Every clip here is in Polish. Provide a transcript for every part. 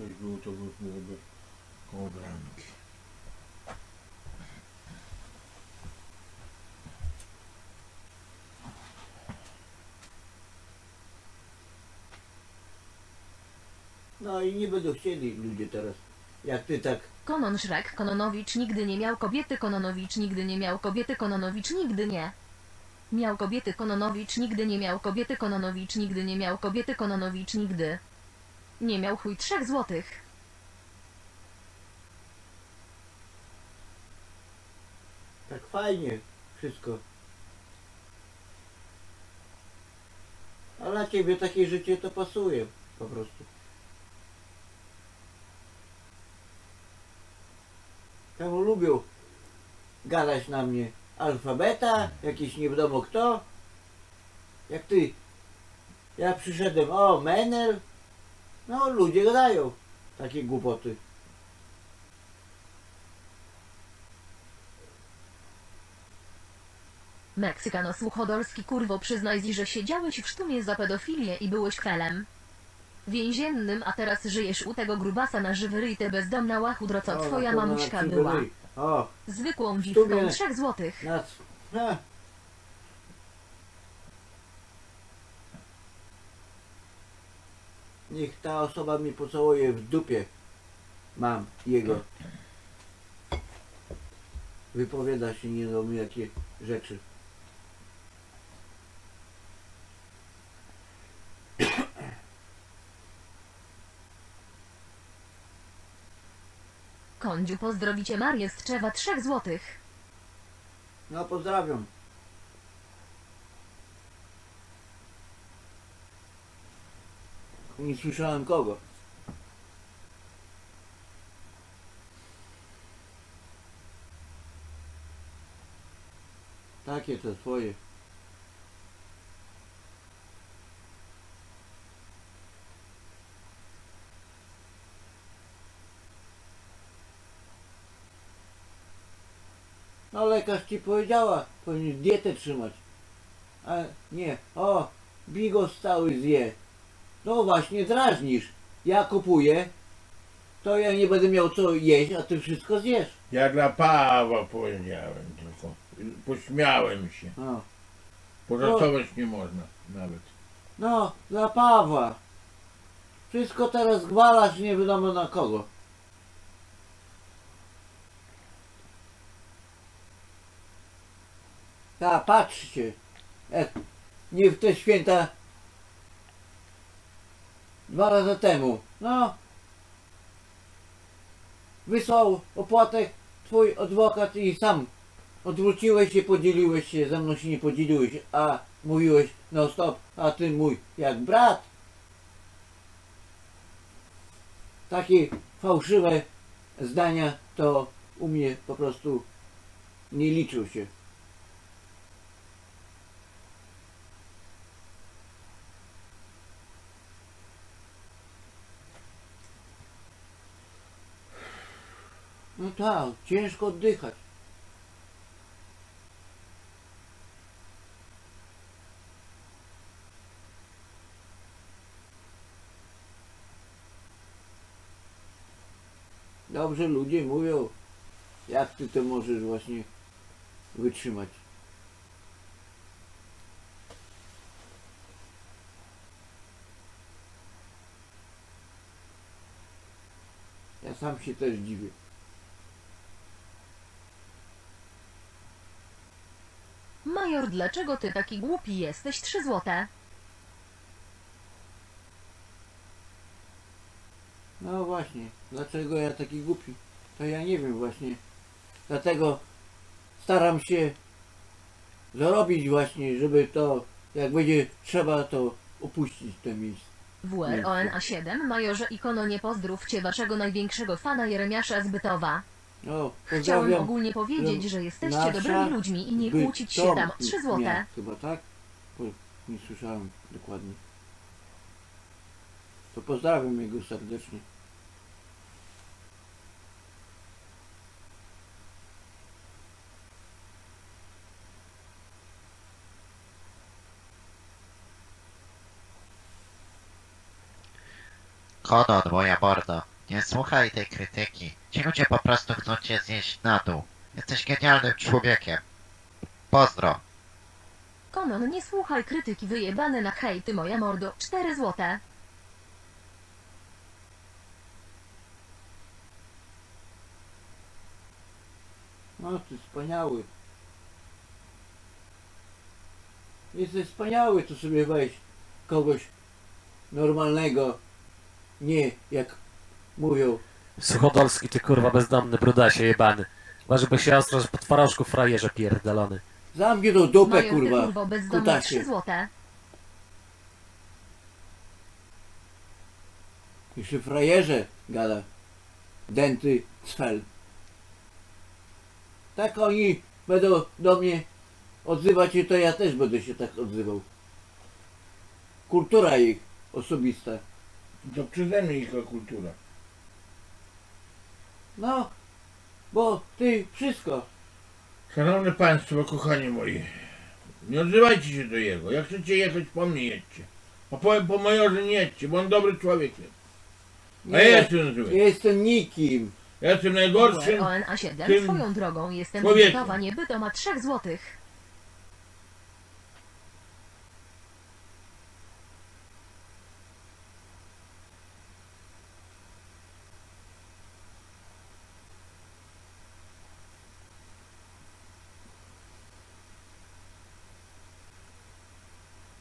coś było, to byśmy sobie koło bramki. No i nie będą chcieli ludzie teraz. Jak ty tak Konon Szrek, Kononowicz nigdy nie miał kobiety, Kononowicz nigdy nie miał kobiety, Kononowicz nigdy nie. Miał kobiety, Kononowicz nigdy nie miał kobiety, Kononowicz nigdy nie miał kobiety, Kononowicz nigdy. Nie miał chuj trzech złotych. tak fajnie wszystko. A dla ciebie takie życie to pasuje po prostu. Tam lubią gadać na mnie alfabeta, jakiś nie wiadomo kto. Jak ty. Ja przyszedłem, o, Menel. No, ludzie gadają takie głupoty. Meksykano Suchodolski kurwo przyznaj zi, że siedziałeś w sztumie za pedofilię i byłeś kwelem. Więziennym, a teraz żyjesz u tego grubasa na żywy ryj, te bezdomna łachudro, co O, twoja na mamuśka była. O, Zwykłą dziwką trzech złotych. na... Ha. Niech ta osoba mi pocałuje w dupie. Mam jego. Wypowiada się nie do mnie jakie rzeczy. Kądziu pozdrowicie Marię z Trzewa trzech złotych. No pozdrawiam. Nie słyszałem kogo. Takie to swoje. No lekarz ci powiedziała, powinien dietę trzymać. A nie, o, bigos cały zje. No właśnie, drażnisz. Ja kupuję, to ja nie będę miał co jeść, a ty wszystko zjesz. Ja dla Pawła powiedziałem tylko. Pośmiałem się. No, Pożartować nie można nawet. no dla Pawła. Wszystko teraz gwalasz nie wiadomo na kogo. A patrzcie, jak nie w te święta dwa lata temu. No, wysłał opłatek twój adwokat i sam odwróciłeś się, podzieliłeś się, ze mną się nie podzieliłeś, a mówiłeś no stop, a ty mój jak brat. Takie fałszywe zdania to u mnie po prostu nie liczył się. No tak, ciężko oddychać. Dobrze ludzie mówią, jak ty to możesz właśnie wytrzymać. Ja sam się też dziwię. Major, dlaczego ty taki głupi jesteś? Trzy złote. No właśnie, dlaczego ja taki głupi? To ja nie wiem właśnie. Dlatego staram się zarobić właśnie, żeby to, jak będzie trzeba, to opuścić to miejsce. WRONA 7, majorze ikono nie pozdrówcie waszego największego fana Jeremiasza z No, Chciałem pozdrawiam. ogólnie powiedzieć, że jesteście nasza dobrymi ludźmi i nie kłócić się tam. Trzy złote. Nie, chyba tak? Bo nie słyszałem dokładnie. To pozdrawiam jego serdecznie. Konon, moja mordo. Nie słuchaj tej krytyki. Ci ludzie po prostu chcą cię zjeść na dół. Jesteś genialnym człowiekiem. Pozdro. Konon, nie słuchaj krytyki wyjebane na hejty moja mordo. 4 złote. No ty wspaniały. Jesteś wspaniały, to sobie weź kogoś normalnego, nie jak mówią. Suchodolski, ty kurwa bezdomny, brudasie jebany. Ważyłby się ostro, że po twarożku frajerze pierdolony. Zamknij tą dupę, Major, ty kurwa, kurwo bezdomna kutasie. 3 złote. Jeszcze frajerze gada. Denty, cfel. Tak oni będą do mnie odzywać się, to ja też będę się tak odzywał. Kultura ich osobista. To przeze mnie ich kultura. No, bo ty wszystko. Szanowne Państwo, kochani moi, nie odzywajcie się do jego. Jak chcecie jechać po mnie, jedźcie. A po, po majorze nie jedźcie, bo on dobry człowiek jest. A ja jestem zły. ja jestem nikim. Ja jestem najgorszym. ON A7 tym swoją drogą jestem człowiekiem. gotowa niebyto ma 3 złotych.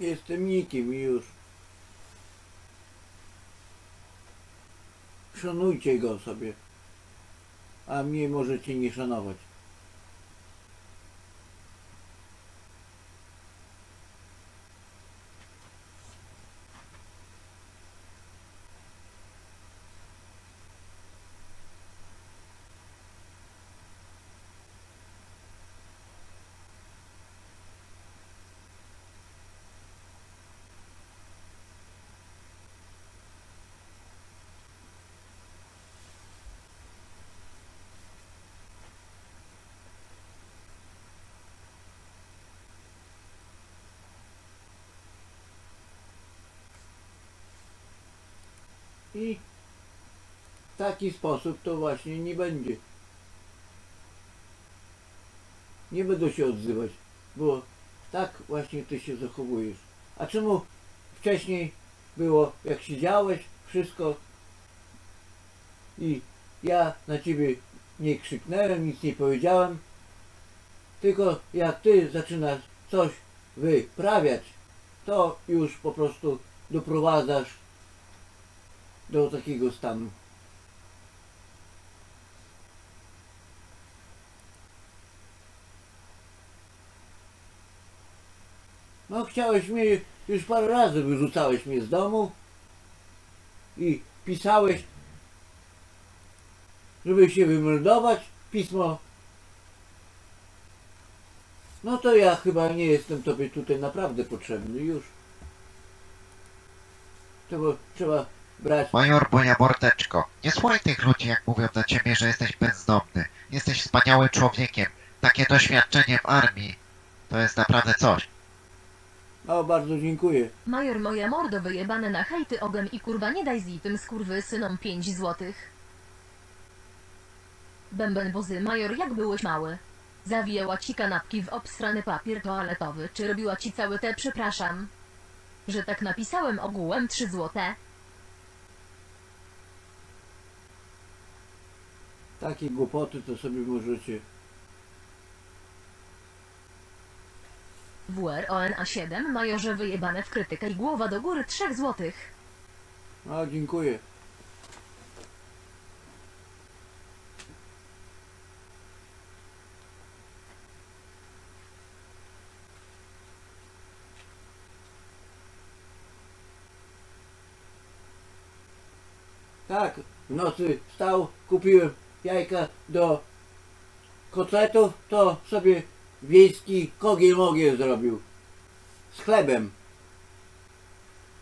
Jestem nikim już. Szanujcie go sobie. A mnie możecie nie szanować. I w taki sposób to właśnie nie będzie. Nie będę się odzywać, bo tak właśnie ty się zachowujesz. A czemu wcześniej było, jak siedziałeś, wszystko i ja na ciebie nie krzyknąłem, nic nie powiedziałem, tylko jak ty zaczynasz coś wyprawiać, to już po prostu doprowadzasz do takiego stanu. No chciałeś mnie, już parę razy wyrzucałeś mnie z domu i pisałeś, żeby się wymeldować, pismo. No to ja chyba nie jestem tobie tutaj naprawdę potrzebny już. To bo trzeba brać Major, moja mordeczko. Nie słuchaj tych ludzi, jak mówią do ciebie, że jesteś bezdomny. Jesteś wspaniałym człowiekiem. Takie doświadczenie w armii. To jest naprawdę coś. O, bardzo dziękuję. Major moja mordo wyjebane na hejty ogem i kurwa nie daj z tym skurwy synom 5 złotych. Bęben bozy major jak byłeś mały? Zawijała ci kanapki w obstrany papier toaletowy, czy robiła ci całe te przepraszam? Że tak napisałem ogółem 3 złote? Takie głupoty to sobie możecie. WR ON A7 majorze wyjebane w krytykę i głowa do góry 3 złotych. O, dziękuję. Tak, w nocy wstał, kupiłem jajka do kotletów, to sobie wiejski kogiel mogiel zrobił. Z chlebem.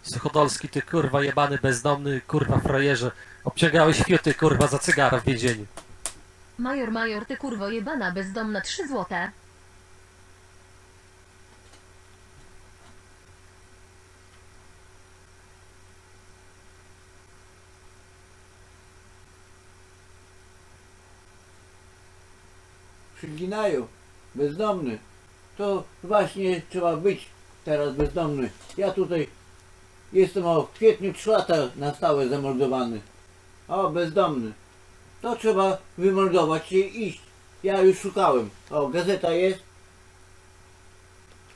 Suchodolski, ty kurwa jebany bezdomny, kurwa frajerze. Obciągałeś fiuty kurwa za cygara w więzieniu. Major major ty kurwo jebana bezdomna 3 złote. Przyginają. Bezdomny. To właśnie trzeba być teraz bezdomny. Ja tutaj jestem o kwietniu 3 lata na stałe zamordowany. O, bezdomny. To trzeba wymordować się i iść. Ja już szukałem. O, gazeta jest.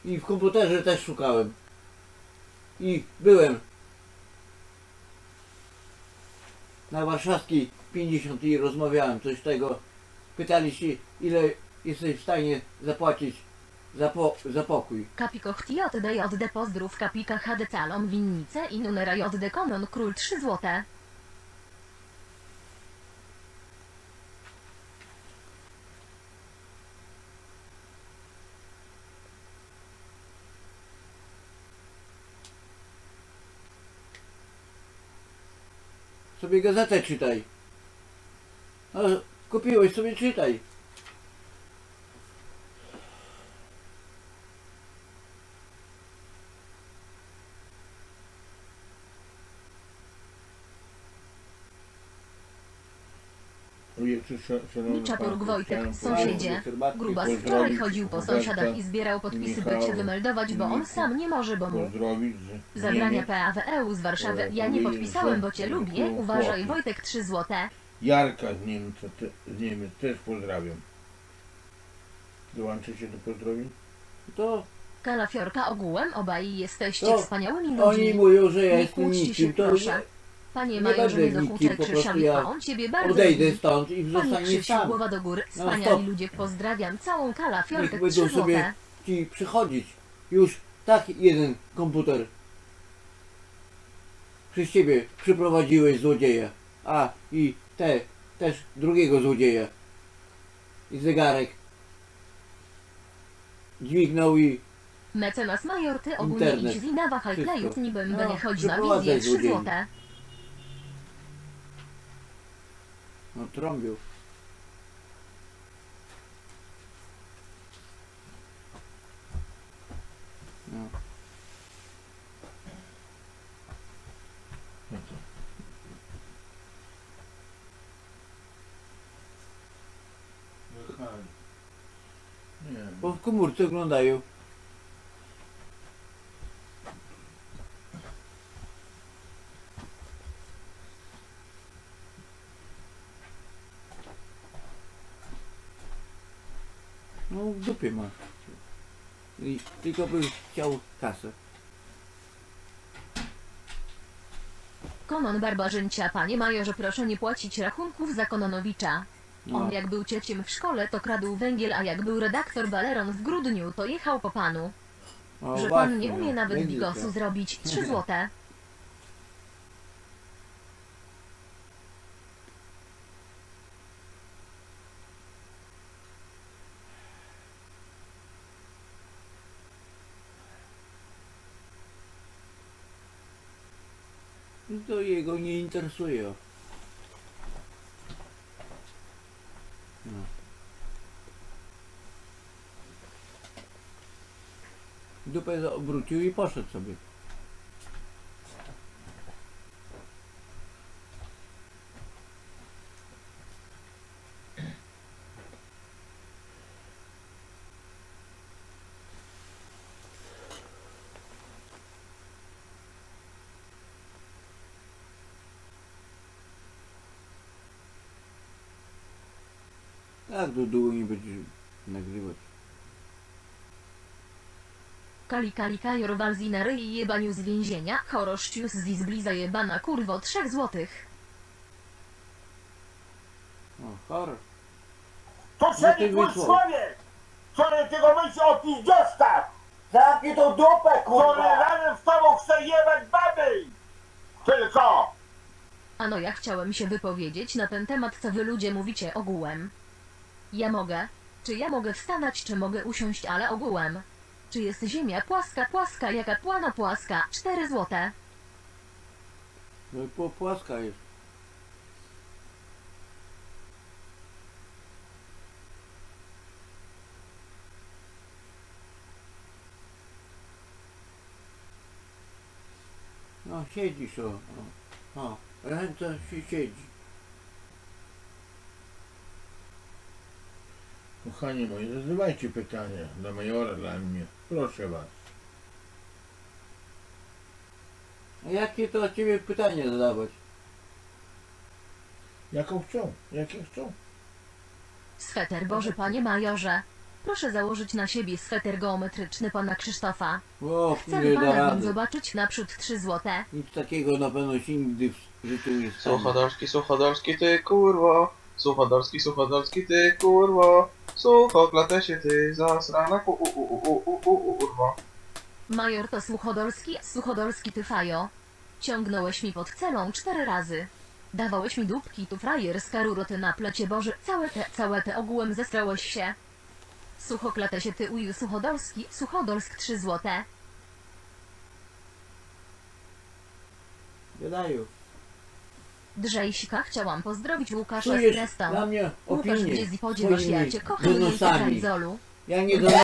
I w komputerze też szukałem. I byłem na warszawskiej 50 i rozmawiałem coś tego. Pytali się ile jesteś w stanie zapłacić za, po, za pokój. Kapiko JD JD pozdrów kapika HD calon winnice i numera JD konon król 3 złote. Sobie gazetę czytaj. No, kupiłeś sobie czytaj. Niczaporuk pan, Wojtek, sąsiedzie. Grubas wczoraj chodził po sąsiadach i zbierał podpisy, by cię wymeldować, bo on sam nie może, bo mu zabrania PAWEU z Warszawy. Ja nie podpisałem, bo cię lubię. Uważaj, Wojtek 3 złote. Jarka z Niemca, te, z Niemiec też pozdrawiam. Dołączycie do pozdrowień? To Kalafiorka ogółem, obaj jesteście To wspaniałymi oni ludźmi. mówią, że ja Nie jestem kłóćcie się, nikim. To proszę. Panie nie majorze, będę nie nikim, dokuczaj po prostu ja a on ciebie bardzo odejdę lubi. stąd i Panie zostanie Krzysiu, sam. głowa do góry. No, Wspaniali stop. ludzie, pozdrawiam. Całą kalafiorkę Niech 3 będą sobie złote. ci przychodzić. Już tak jeden komputer przez ciebie przyprowadziłeś złodzieja. A i te też drugiego złodzieja. I zegarek. Dźwignął i Mecenas major, ty ogólnie Internet. idź z Inawa Halklejów, Wszystko. niby No, nie chodź na przyprowadzaj wizję 3 złodziei. złote. no, trąbił. Nie, Bo w komórce oglądają. No w dupie ma. I tylko by chciał kasę. Konon barbarzyncia, panie majorze, proszę nie płacić rachunków za Kononowicza. On No. jak był cieciem w szkole, to kradł węgiel, a jak był redaktor Baleron w grudniu, to jechał po panu. O, Że pan nie umie no, nawet bigosu zrobić. 3 złote. To jego nie interesuje. No. Dupę obrócił i poszedł sobie. Tak do dół nie będzie nagrywać. Kali kali kajor walzinary i jebaniu z więzienia. Chorościus z izbli zajebana kurwo 3 złotych. O, chor. To No przecież wysłał. człowiek, który tego myśli o piździostach, Zamknij tą dupę, który razem z tobą chce jebać baby. Tylko. Ano ja chciałem się wypowiedzieć na ten temat, co wy ludzie mówicie ogółem. Ja mogę. Czy ja mogę wstawać, czy mogę usiąść, ale ogółem. Czy jest ziemia płaska, płaska, jaka płana płaska? 4 złote. No i po płaska jest. No siedzisz o. O, o ręce się siedzi. Kochani moi, zadawajcie pytania dla majora, dla mnie. Proszę was. A jakie to od ciebie pytanie zadawać? Jaką chcą? Jakie chcą? Sweter Boży Panie Majorze. Proszę założyć na siebie sweter geometryczny Pana Krzysztofa. O, Chcemy nie da Pana rady. zobaczyć naprzód 3 złote. Nic takiego na pewno się nigdy w życiu nie stanie. Suchodolski, suchodolski, ty kurwo. Suchodolski, suchodolski, ty kurwo. Sucho, klatę się ty zasrana ku, u, u, u, u, u, u, kurwo. Major to Suchodolski, Suchodolski ty fajo. Ciągnąłeś mi pod celą cztery razy. Dawałeś mi dupki, tu frajerska ruroty na plecie Boży. Całe te, całe te ogółem zestrałeś się. Suchoklatę się ty uju Suchodolski, Suchodolsk 3 złote. Gadaju. Drzejsika chciałam pozdrowić Łukasza z mnie Łukasz, opinię gdzie podziewasz ja cię kocham, nie donosami. Zolu. Ja nie do